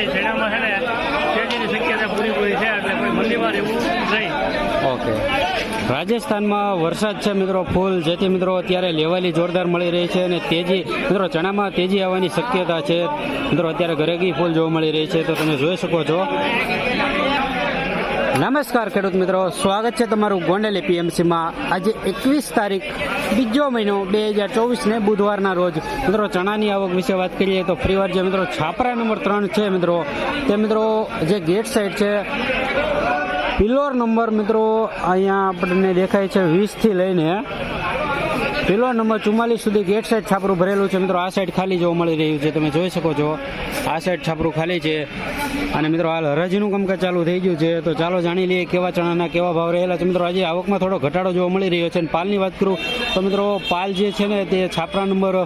છે છેડામાં છે ને તેજીની શક્યતા પૂરેપૂરી છે, એટલે કોઈ મંદીવાર એવું નહીં. ઓકે. રાજસ્થાનમાં વરસાદ છે મિત્રો, ફૂલ. જેથી મિત્રો અત્યારે લેવાલી જોરદાર મળી રહી છે અને તેજી, મિત્રો ચણામાં તેજી આવવાની શક્યતા છે. મિત્રો અત્યારે ઘરેગી ફૂલ જોવા મળી રહી છે, તો તમે જોઈ શકો છો. નમસ્કાર ખેડૂત મિત્રો, સ્વાગત છે તમારું ગોંડલ એપીએમસીમાં આજે એકવીસ તારીખ, બીજો મહિનો, બે હજાર ચોવીસને બુધવારના રોજ. મિત્રો, ચણાની આવક વિશે વાત કરીએ તો ફરીવાર જે મિત્રો, છાપરા નંબર ત્રણ છે મિત્રો. તે મિત્રો, જે ગેટ સાઈડ છે પિલોર નંબર મિત્રો, અહીંયા આપણને દેખાય છે વીસથી લઈને પિલોર નંબર ચુમ્માલીસ સુધી ગેટ સાઈડ છાપરું ભરેલું છે. મિત્રો, આ સાઈડ ખાલી જોવા મળી રહ્યું છે. તમે જોઈ શકો છો, આ સાઈડ છાપરું ખાલી છે. અને મિત્રો, હાલ હરાજીનું કામકાજ ચાલુ થઈ ગયું છે. તો ચાલો જાણી લઈએ કેવા ચણાના કેવા ભાવ રહેલા છે. મિત્રો, આજે આવકમાં થોડો ઘટાડો જોવા મળી રહ્યો છે. અને પાલની વાત કરું, તો મિત્રો, પાલ જે છે ને, તે છાપરા નંબર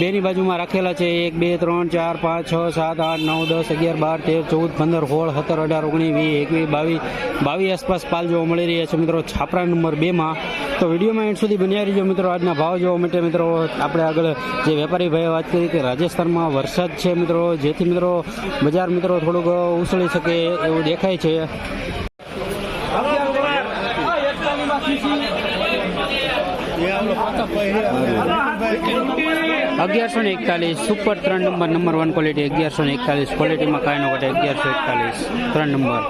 બેની બાજુમાં રાખેલા છે. એક, બે, ત્રણ, ચાર, પાંચ, છ, સાત, આઠ, નવ, દસ, અગિયાર, બાર, તેર, ચૌદ, પંદર, સોળ, સત્તર, અઢાર, ઓગણીસ, વીસ, એકવીસ, બાવીસ બાવીસ આસપાસ પાલ જોવા મળી રહ્યા છે. મિત્રો, છાપરા નંબર બેમાં તો વિડીયોમાં એન્ડ સુધી બન્યા રહીજો. મિત્રો, આજના ભાવ જોવા માટે મિત્રો, આપણે આગળ જે વેપારી ભાઈએ વાત કરી કે રાજસ્થાનમાં વરસાદ છે મિત્રો, જેથી મિત્રો બજાર મિત્રો થોડુંક ઉછળી શકે એવું દેખાય છે. અગિયારસો ને એકતાલીસ, સુપર ત્રણ નંબર નંબર વન ક્વોલિટી અગિયારસો ને એકતાલીસ ક્વોલિટીમાં કાંઈ નો ઘટે, અગિયારસો એકતાલીસ, ત્રણ નંબર.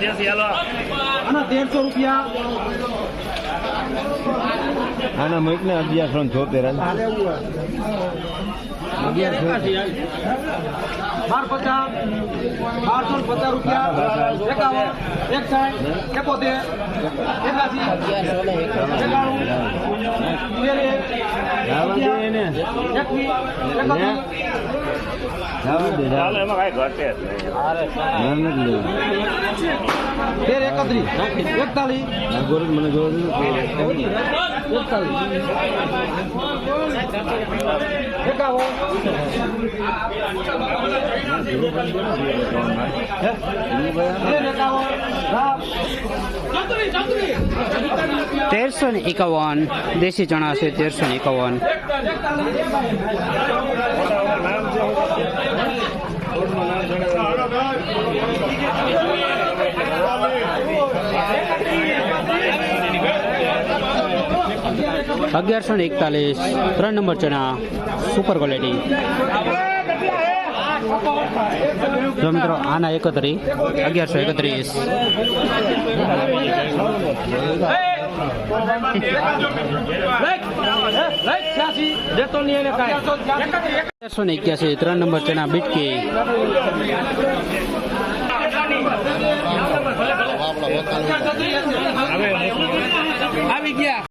દેશી હાલો આના મૂક ને અગિયારસો ને છોતેર. બાર પચાસ બારસો ને પચાસ રૂપિયા. એકાવન એકસાઠ એકોતેર એકાસી એકાણું એકતાલીસ. તેરસો ને એકાવન દેશી ચણા તેરસો ને એકાવન. અગિયારસો ને એકતાલીસ ત્રણ નંબર ચણા સુપર ક્વોલિટી જો મિત્રો આના એકત્રીસ અગિયારસો એકત્રીસ. અગિયારસો ને એક્યાસી ત્રણ નંબર ચણા બીટકી. આવી ગયા.